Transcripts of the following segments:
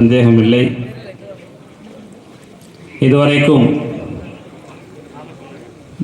சந்தேகமில்லை. இதுவரைக்கும்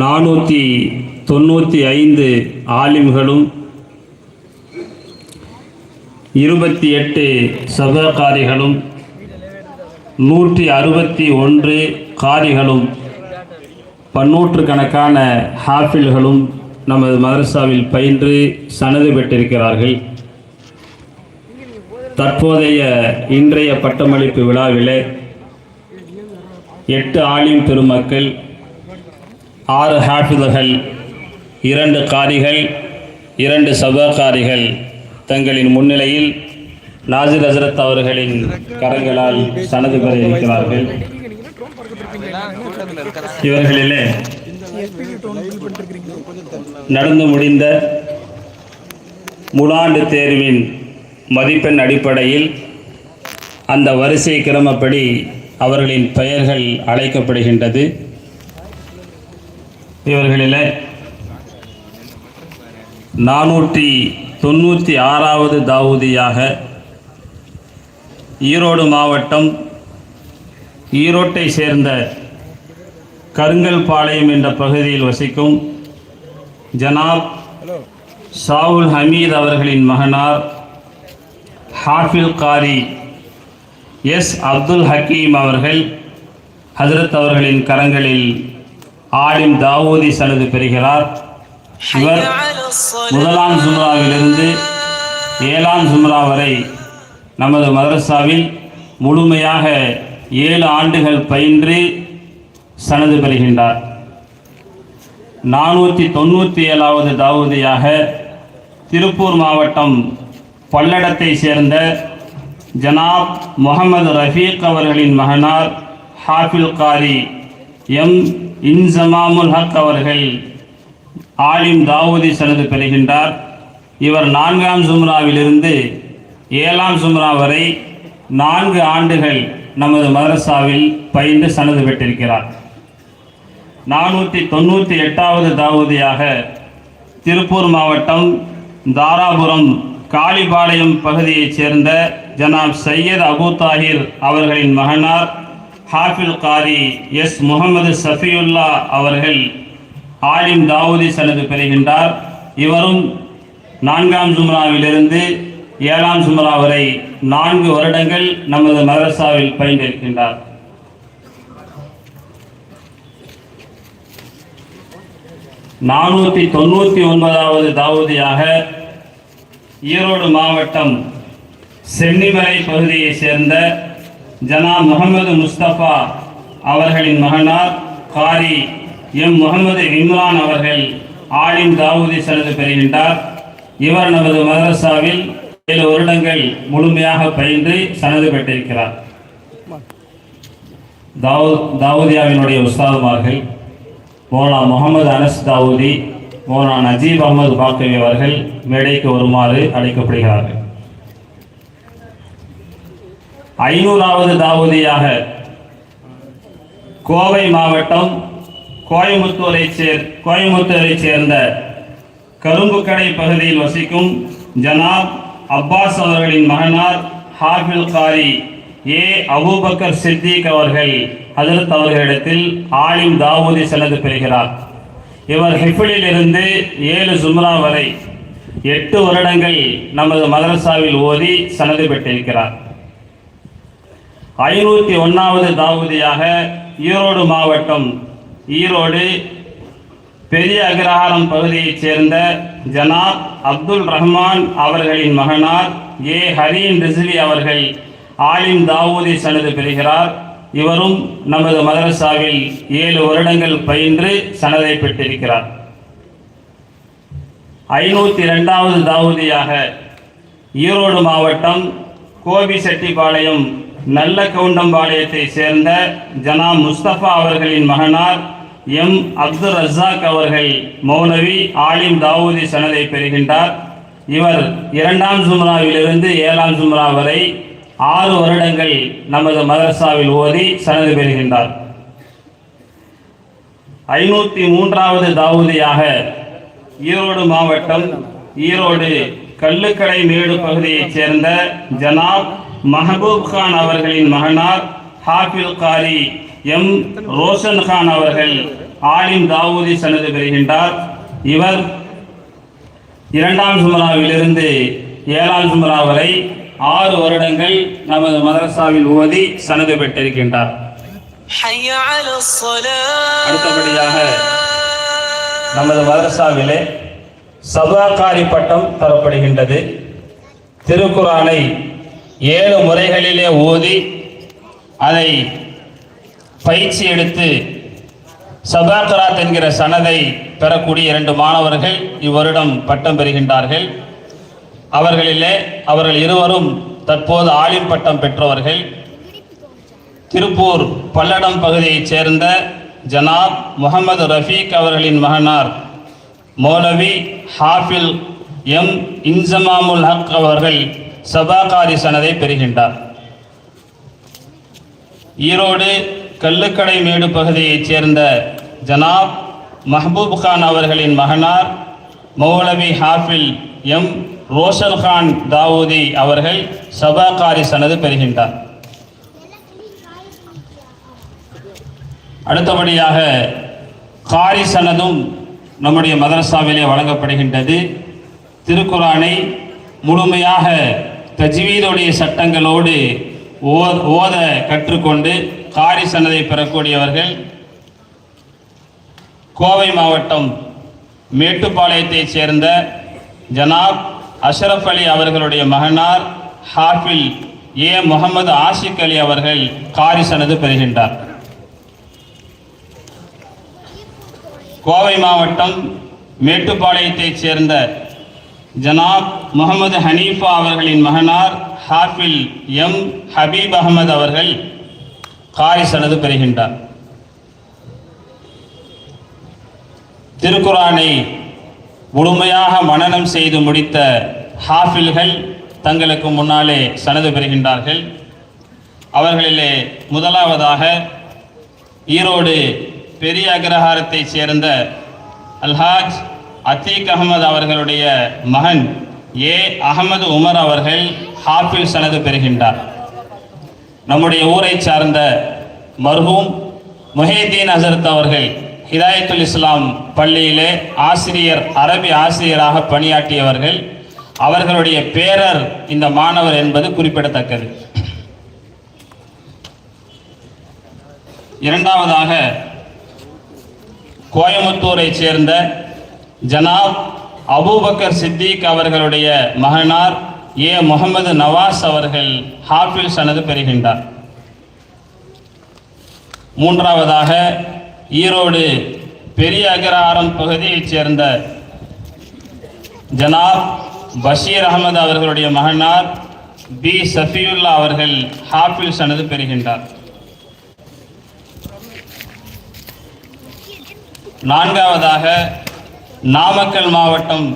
நானூற்றி தொண்ணூற்றி ஐந்து ஆலிம்களும் இருபத்தி எட்டு சபகாரிகளும் நூற்றி அறுபத்தி ஒன்று காரிகளும் பன்னூற்றுக்கணக்கான ஹாஃபில்களும் நமது மதரசாவில் பயின்று சனது பெற்றிருக்கிறார்கள். தற்போதைய இன்றைய பட்டமளிப்பு விழாவிலே எட்டு ஆலிம் பெருமக்கள் ஆறு ஹாஃபிதர்கள் இரண்டு காரிகள் இரண்டு சபகாரிகள் தங்களின் முன்னிலையில் நாசிர் ஹசரத் அவர்களின் கரங்களால் சனது பெற இருக்கிறார்கள். இவர்களிலே நடந்து முடிந்த முலாண்டு தேர்வின் மதிப்பெண் அடிப்படையில் அந்த வரிசை கிரமப்படி அவர்களின் பெயர்கள் அழைக்கப்படுகின்றது. இவர்களில் நானூற்றி தொண்ணூற்றி ஆறாவது தாவூதியாக ஈரோடு மாவட்டம் ஈரோட்டை சேர்ந்த கருங்கல்பாளையம் என்ற பகுதியில் வசிக்கும் ஜனாப் சாவுல் ஹமீத் அவர்களின் மகனார் ஹாஃபில் காரி எஸ் அப்துல் ஹக்கீம் அவர்கள் ஹசரத் அவர்களின் கரங்களில் ஆலிம் தாவூதி சனது பெறுகிறார் இவர் முதலாம் சும்ராவிலிருந்து ஏழாம் சும்ரா வரை நமது மதரசாவில் முழுமையாக ஏழு ஆண்டுகள் பயின்று சனது பெறுகின்றார். நானூற்றி தொண்ணூற்றி ஏழாவது தாவூதியாக திருப்பூர் மாவட்டம் பல்லடத்தை சேர்ந்த ஜனாப் முகமது ரஃபீக் அவர்களின் மகனார் ஹாஃபில் காரி எம் இன்சமாமுல் ஹக் அவர்கள் ஆலிம் தாவூதி சனது பெறுகின்றார். இவர் நான்காம் சும்ராவிலிருந்து ஏழாம் சும்ரா வரை நான்கு ஆண்டுகள் நமது மதரசாவில் பயின்று சனது பெற்றிருக்கிறார். நானூற்றி தொண்ணூற்றி எட்டாவது தாவூதியாக திருப்பூர் மாவட்டம் தாராபுரம் காளிபாளையம் பகுதியைச் சேர்ந்த ஜனாப் சையத் அபு தாஹிர் அவர்களின் மகனார் ஹாஃபில் காரி எஸ். முகமது சஃபியுல்லா அவர்கள் ஆலிம் தாவூதி சனது பெறுகின்றார். இவரும் நான்காம் ஜும்ராவிலிருந்து ஏழாம் ஜும்ரா வரை நான்கு வருடங்கள் நமது மதரசாவில் பயின்றிருக்கின்றார். நானூற்றி தொண்ணூற்றி ஒன்பதாவது தாவூதியாக ஈரோடு மாவட்டம் சென்னிமலை பகுதியைச் சேர்ந்த ஜனா முகமது முஸ்தபா அவர்களின் மகனார் காரி எம் முகமது இம்ரான் அவர்கள் ஆலிம் தாவூதி சனது பெறுகின்றார். இவர் நமது மதரசாவில் ஏழு வருடங்கள் முழுமையாக பயின்று சனது பெற்றிருக்கிறார். தாவூ தாவூதியாவினுடைய உஸ்தாதுமார்கள் மோலா முகமது அனஸ் தாவூதி மோனா நஜீப் அகமது பாக்கவி அவர்கள் மேடைக்கு வருமாறு அழைக்கப்படுகிறார்கள். ஐநூறாவது தாவூதியாக கோவை மாவட்டம் கோயமுத்தூரை சேர் கோயமுத்தூரை சேர்ந்த கரும்புக்கடை பகுதியில் வசிக்கும் ஜனாப் அப்பாஸ் அவர்களின் மகனார் ஹாஃபில் காரி ஏ. அபூபக்கர் சித்திக் அவர்கள் ஹஜரத் அவர்களிடத்தில் ஆலிம் தாவூதி சனது பெறுகிறார். இவர் ஹிஃபிலில் இருந்து ஏழு சும்ரா வரை எட்டு வருடங்கள் நமது மதரசாவில் ஓதி சனது பெற்றிருக்கிறார். ஐநூற்றி ஒன்றாவது தாவூதியாக ஈரோடு மாவட்டம் ஈரோடு பெரிய அகிரஹாரம் பகுதியைச் சேர்ந்த ஜனாப் அப்துல் ரஹ்மான் அவர்களின் மகனார் ஏ ஹரீன் ரிஸ்வி அவர்கள் ஆலிம் தாவூதி சனது பெறுகிறார். இவரும் நமது மதரசாவில் ஏழு வருடங்கள் பயின்று சனதை பெற்றிருக்கிறார். ஐநூற்றி ரெண்டாவது தாவூதியாக ஈரோடு மாவட்டம் கோபிசெட்டிபாளையம் நல்ல கவுண்டம்பாளையத்தை சேர்ந்த ஜனா முஸ்தபா அவர்களின் மகனார் எம் அப்துல் ரஸாக் அவர்கள் மௌலவி ஆலிம் தாவூதி சனதை பெறுகின்றார். இவர் இரண்டாம் சும்ராவிலிருந்து ஏழாம் சுமரா வரை ஆறு வருடங்கள் நமது மதரசாவில் ஓதி சனது பெறுகின்றார். ஐநூற்றி மூன்றாவது தாவூதியாக ஈரோடு மாவட்டம் ஈரோடு கல்லுக்கடை மேடு பகுதியைச் சேர்ந்த ஜனாப் மஹபூப் கான் அவர்களின் மகனார் ஹாஃபில் காரி எம் ரோஷன் கான் அவர்கள் ஆலிம் தாவூதி சனது பெறுகின்றார். இவர் இரண்டாம் சுமராவிலிருந்து ஏழாம் சுமரா வரை ஆறு வருடங்கள் நமது மதரசாவில் ஓதி சனது பெற்றிருக்கின்றார். அடுத்தபடியாக நமது மதரசாவிலே சபாக்காரி பட்டம் தரப்படுகின்றது. திருக்குறானை ஏழு முறைகளிலே ஓதி அதை பயிற்சி எடுத்து சபாக்கராத் என்கிற சனதை பெறக்கூடிய இரண்டு மாணவர்கள் இவ்வருடம் பட்டம் பெறுகின்றார்கள். அவர்களிலே அவர்கள் இருவரும் தற்போது ஆலிம் பட்டம் பெற்றவர்கள். திருப்பூர் பல்லடம் பகுதியைச் சேர்ந்த ஜனாப் முகமது ரஃபீக் அவர்களின் மகனார் மௌலவி ஹாஃபில் எம். இன்சமாமுல் ஹக் அவர்கள் சபாகாரி சனதை பெறுகின்றார். ஈரோடு கல்லுக்கடை மேடு பகுதியைச் சேர்ந்த ஜனாப் மஹபூப் கான் அவர்களின் மகனார் மௌலவி ஹாஃபில் எம். ரோஷன் கான் தாவூதி அவர்கள் சபாகாரி சனது பெறுகின்றார். அடுத்தபடியாக காரி சனதும் நம்முடைய மதரசாவிலே வழங்கப்படுகின்றது. திருக்குரானை முழுமையாக தஜ்வீதுடைய சட்டங்களோடு ஓ- ஓத கற்றுக்கொண்டு காரி சனதை பெறக்கூடியவர்கள் கோவை மாவட்டம் மேட்டுப்பாளையத்தைச் சேர்ந்த ஜனாப் அஷரஃப் அலி அவர்களுடைய மகனார் ஹாஃபில் ஏ. முகமது ஆஷிக் அலி அவர்கள் காரிசனது பெறுகின்றார். கோவை மாவட்டம் மேட்டுப்பாளையத்தைச் சேர்ந்த ஜனாப் முகமது ஹனீஃபா அவர்களின் மகனார் ஹாஃபில் எம். ஹபீப் அகமது அவர்கள் காரிசனது பெறுகின்றார். திருக்குரானை முழுமையாக மனநம் செய்து முடித்த ஹாஃபில்கள் தங்களுக்கு முன்னாலே சனது பெறுகின்றார்கள். அவர்களிலே முதலாவதாக ஈரோடு பெரிய அக்ரஹாரத்தைச் சேர்ந்த அல்ஹாஜ் அத்தீக் அகமது அவர்களுடைய மகன் ஏ. அகமது உமர் அவர்கள் ஹாஃபில் சனது பெறுகின்றார். நம்முடைய ஊரை சார்ந்த மர்ஹூம் முஹேதீன் ஹசரத் அவர்கள் ஹிதாயத்துல் இஸ்லாம் பள்ளியிலே ஆசிரியர் அரபி ஆசிரியராக பணியாற்றியவர்கள் அவர்களுடைய பேரர் இந்த மாணவர் என்பது குறிப்பிடத்தக்கது. இரண்டாவதாக கோயமுத்தூரை சேர்ந்த ஜனாப் அபூபக்கர் சித்திக் அவர்களுடைய மகனார் ஏ. முகமது நவாஸ் அவர்கள் ஹாஃபில் சனது பெறுகின்றார். மூன்றாவதாக ஈரோடு பெரிய அகராரம் பகுதியைச் சேர்ந்த ஜனாப் பஷீர் அகமது அவர்களுடைய மகனார் பி. சஃபியுல்லா அவர்கள் ஹாஃபில் சனது பெறுகின்றார். நான்காவதாக நாமக்கல் மாவட்டம்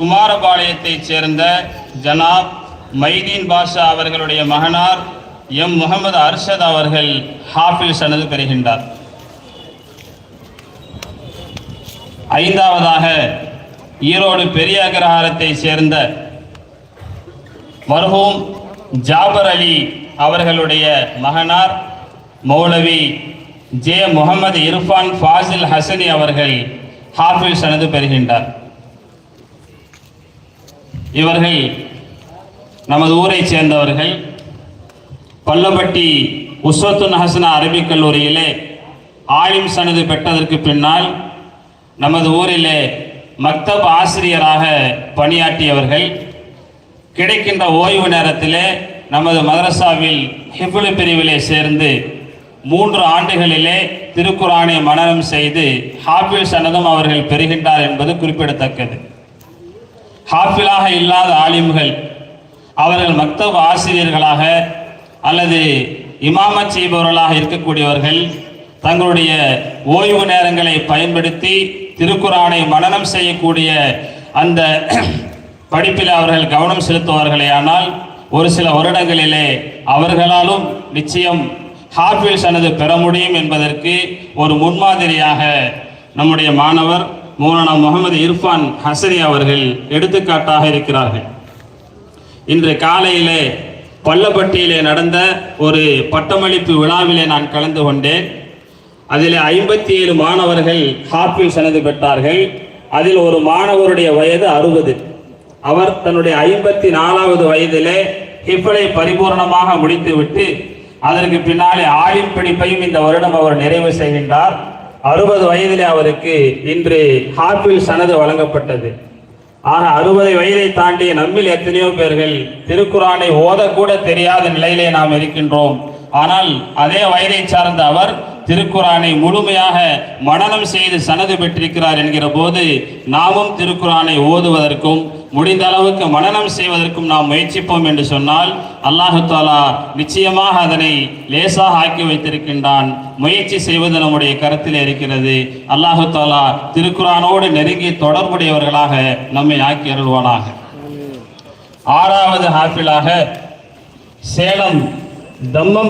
குமாரபாளையத்தைச் சேர்ந்த ஜனாப் மைதீன் பாஷா அவர்களுடைய மகனார் எம். முகமது அர்ஷத் அவர்கள் ஹாஃபில் சனது பெறுகின்றார். ஐந்தாவதாக ஈரோடு பெரிய அக்ரஹாரத்தைச் சேர்ந்த மருகும் ஜாபர் அலி அவர்களுடைய மகனார் மௌலவி ஜே முகமது இர்ஃபான் ஃபாசில் ஹசனி அவர்கள் ஹாஃபில் சனது பெறுகின்றார். இவர்கள் நமது ஊரைச் சேர்ந்தவர்கள். பல்லப்பட்டி உஸ்வத்துன் ஹசனா அரபிக் கல்லூரியிலே ஆலிம் சனது பெற்றதற்கு பின்னால் நமது ஊரிலே மக்தப் ஆசிரியராக பணியாற்றியவர்கள் கிடைக்கின்ற ஓய்வு நேரத்திலே நமது மதரசாவில் ஹிபுலு பிரிவிலே சேர்ந்து மூன்று ஆண்டுகளிலே திருக்குரானை மனனம் செய்து ஹாஃபில் சனதும் அவர்கள் பெறுகின்றார் என்பது குறிப்பிடத்தக்கது. ஹாஃபிலாக இல்லாத ஆலிம்கள் அவர்கள் மக்தப் ஆசிரியர்களாக அல்லது இமாமச் செய்பவர்களாக இருக்கக்கூடியவர்கள் தங்களுடைய ஓய்வு நேரங்களை பயன்படுத்தி திருக்குறானை மனநம் செய்யக்கூடிய அந்த படிப்பில் அவர்கள் கவனம் செலுத்துவார்களே. ஆனால் ஒரு சில வருடங்களிலே அவர்களாலும் நிச்சயம் ஹாஃபில் அனது பெற முடியும் என்பதற்கு ஒரு முன்மாதிரியாக நம்முடைய மாணவர் மௌலானா முகமது இர்ஃபான் ஹசரி அவர்கள் எடுத்துக்காட்டாக இருக்கிறார்கள். இன்று காலையிலே பள்ளப்பட்டியிலே நடந்த ஒரு பட்டமளிப்பு விழாவிலே நான் கலந்து கொண்டேன். அதில் ஐம்பத்தி ஏழு மாணவர்கள் ஹாப்பில் சனது பெற்றார்கள். அதில் ஒரு மாணவருடைய வயது அறுபது. அவர் தன்னுடைய ஐம்பத்தி நாலாவது வயதிலே ஹிஃபலை பரிபூர்ணமாக முடித்துவிட்டு அதற்கு பின்னாலே ஆலிம் படிப்பையும் இந்த வருடம் அவர் நிறைவு செய்கின்றார். அறுபது வயதிலே அவருக்கு இன்று ஹாப்பில் சனது வழங்கப்பட்டது. ஆக அறுபது வயதை தாண்டிய நம்மில் எத்தனையோ பேர்கள் திருக்குறானை ஓதக்கூட தெரியாத நிலையிலே நாம் இருக்கின்றோம். ஆனால் அதே வயதை சார்ந்த அவர் திருக்குறானை முழுமையாக மனனம் செய்து சனது பெற்றிருக்கிறார் என்கிற போது நாமும் திருக்குறானை ஓதுவதற்கும் முடிந்த அளவுக்கு மனநம் செய்வதற்கும் நாம் முயற்சிப்போம் என்று சொன்னால் அல்லாஹு தாலா நிச்சயமாக அதனை லேசாக ஆக்கி வைத்திருக்கின்றான். முயற்சி செய்வது நம்முடைய கருத்தில் இருக்கிறது. அல்லாஹு தாலா திருக்குறானோடு நெருங்கி தொடர்புடையவர்களாக நம்மை ஆக்கி அருள்வானாக. ஆறாவது ஹாஃபிலாக சேலம் தம்மம்